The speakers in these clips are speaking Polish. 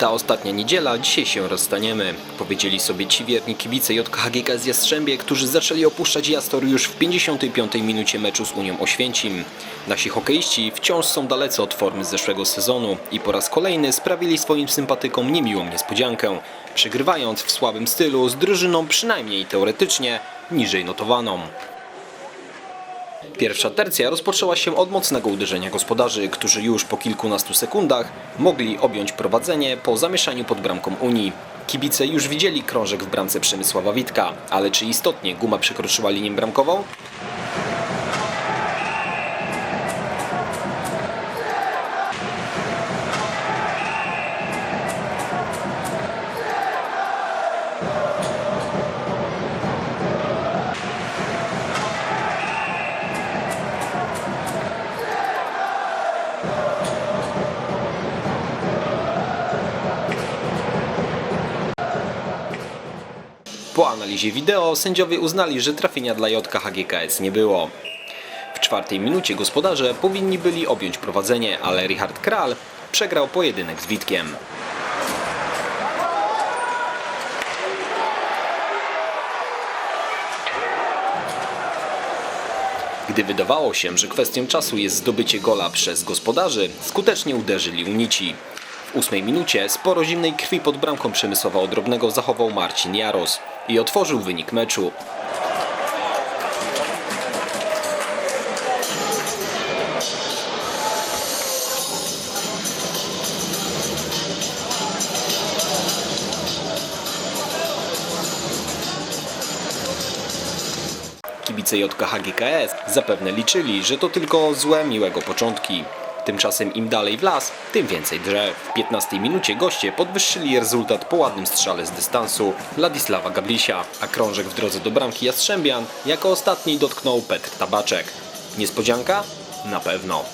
Ta ostatnia niedziela, dzisiaj się rozstaniemy. Powiedzieli sobie ci wierni kibice JKHGK z Jastrzębie, którzy zaczęli opuszczać Jastor już w 55 minucie meczu z Unią Oświęcim. Nasi hokeiści wciąż są dalece od formy z zeszłego sezonu i po raz kolejny sprawili swoim sympatykom niemiłą niespodziankę, przegrywając w słabym stylu z drużyną przynajmniej teoretycznie niżej notowaną. Pierwsza tercja rozpoczęła się od mocnego uderzenia gospodarzy, którzy już po kilkunastu sekundach mogli objąć prowadzenie po zamieszaniu pod bramką Unii. Kibice już widzieli krążek w bramce Przemysława Witka, ale czy istotnie guma przekroczyła linię bramkową? Po analizie wideo sędziowie uznali, że trafienia dla JKHGKS nie było. W czwartej minucie gospodarze powinni byli objąć prowadzenie, ale Richard Kral przegrał pojedynek z Witkiem. Gdy wydawało się, że kwestią czasu jest zdobycie gola przez gospodarzy, skutecznie uderzyli Unici. W ósmej minucie sporo zimnej krwi pod bramką Przemysława Odrobnego zachował Marcin Jaros i otworzył wynik meczu. Kibice JKHGKS zapewne liczyli, że to tylko złe, miłego początki. Tymczasem im dalej w las, tym więcej drzew. W 15 minucie goście podwyższyli rezultat po ładnym strzale z dystansu Ladisława Gablisia, a krążek w drodze do bramki Jastrzębian jako ostatni dotknął Petr Tabaczek. Niespodzianka? Na pewno.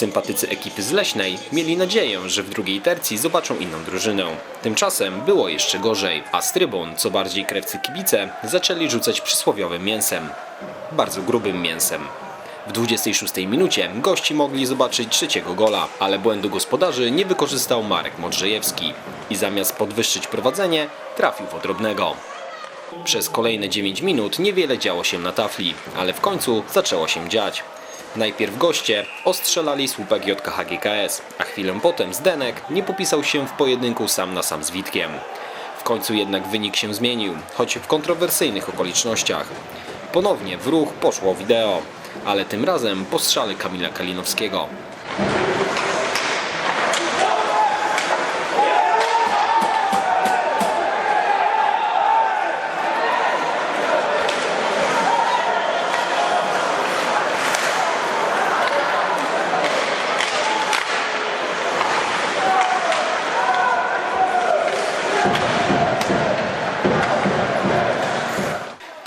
Sympatycy ekipy z Leśnej mieli nadzieję, że w drugiej tercji zobaczą inną drużynę. Tymczasem było jeszcze gorzej, a z trybun, co bardziej krewcy kibice, zaczęli rzucać przysłowiowym mięsem. Bardzo grubym mięsem. W 26 minucie gości mogli zobaczyć trzeciego gola, ale błędu gospodarzy nie wykorzystał Marek Modrzejewski i zamiast podwyższyć prowadzenie, trafił w odrobnego. Przez kolejne 9 minut niewiele działo się na tafli, ale w końcu zaczęło się dziać. Najpierw goście ostrzelali słupek JKHGKS, a chwilę potem Zdenek nie popisał się w pojedynku sam na sam z Witkiem. W końcu jednak wynik się zmienił, choć w kontrowersyjnych okolicznościach. Ponownie w ruch poszło wideo, ale tym razem po strzale Kamila Kalinowskiego.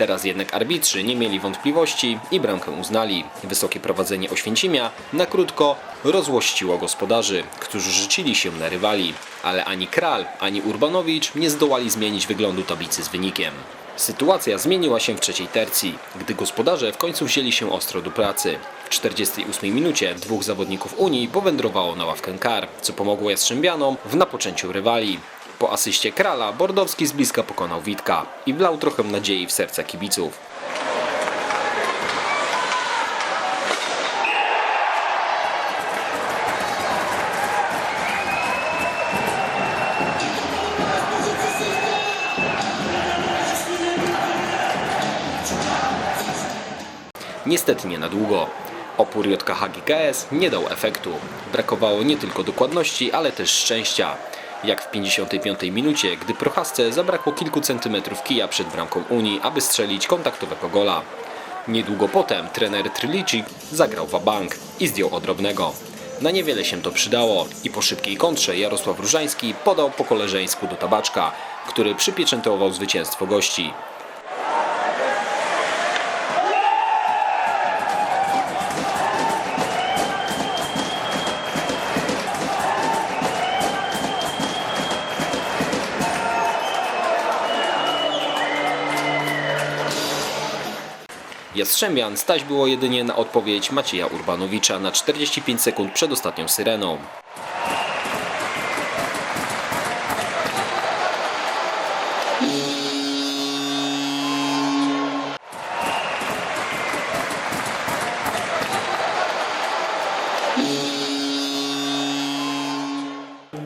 Teraz jednak arbitrzy nie mieli wątpliwości i bramkę uznali. Wysokie prowadzenie Oświęcimia na krótko rozłościło gospodarzy, którzy rzucili się na rywali. Ale ani Kral, ani Urbanowicz nie zdołali zmienić wyglądu tablicy z wynikiem. Sytuacja zmieniła się w trzeciej tercji, gdy gospodarze w końcu wzięli się ostro do pracy. W 48 minucie dwóch zawodników Unii powędrowało na ławkę kar, co pomogło Jastrzębianom w napoczęciu rywali. Po asyście Krala Bordowski z bliska pokonał Witka i wlał trochę nadziei w serca kibiców. Niestety nie na długo. Opór JKHGKS nie dał efektu. Brakowało nie tylko dokładności, ale też szczęścia. Jak w 55 minucie, gdy Prochasce zabrakło kilku centymetrów kija przed bramką Unii, aby strzelić kontaktowego gola. Niedługo potem trener Trylicik zagrał bank i zdjął odrobnego. Na niewiele się to przydało i po szybkiej kontrze Jarosław Różański podał po koleżeńsku do Tabaczka, który przypieczętował zwycięstwo gości. Jastrzębian stać było jedynie na odpowiedź Macieja Urbanowicza na 45 sekund przed ostatnią syreną.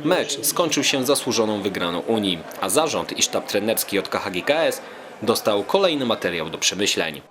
Mecz skończył się zasłużoną wygraną Unii, a zarząd i sztab trenerski od KHGKS dostał kolejny materiał do przemyśleń.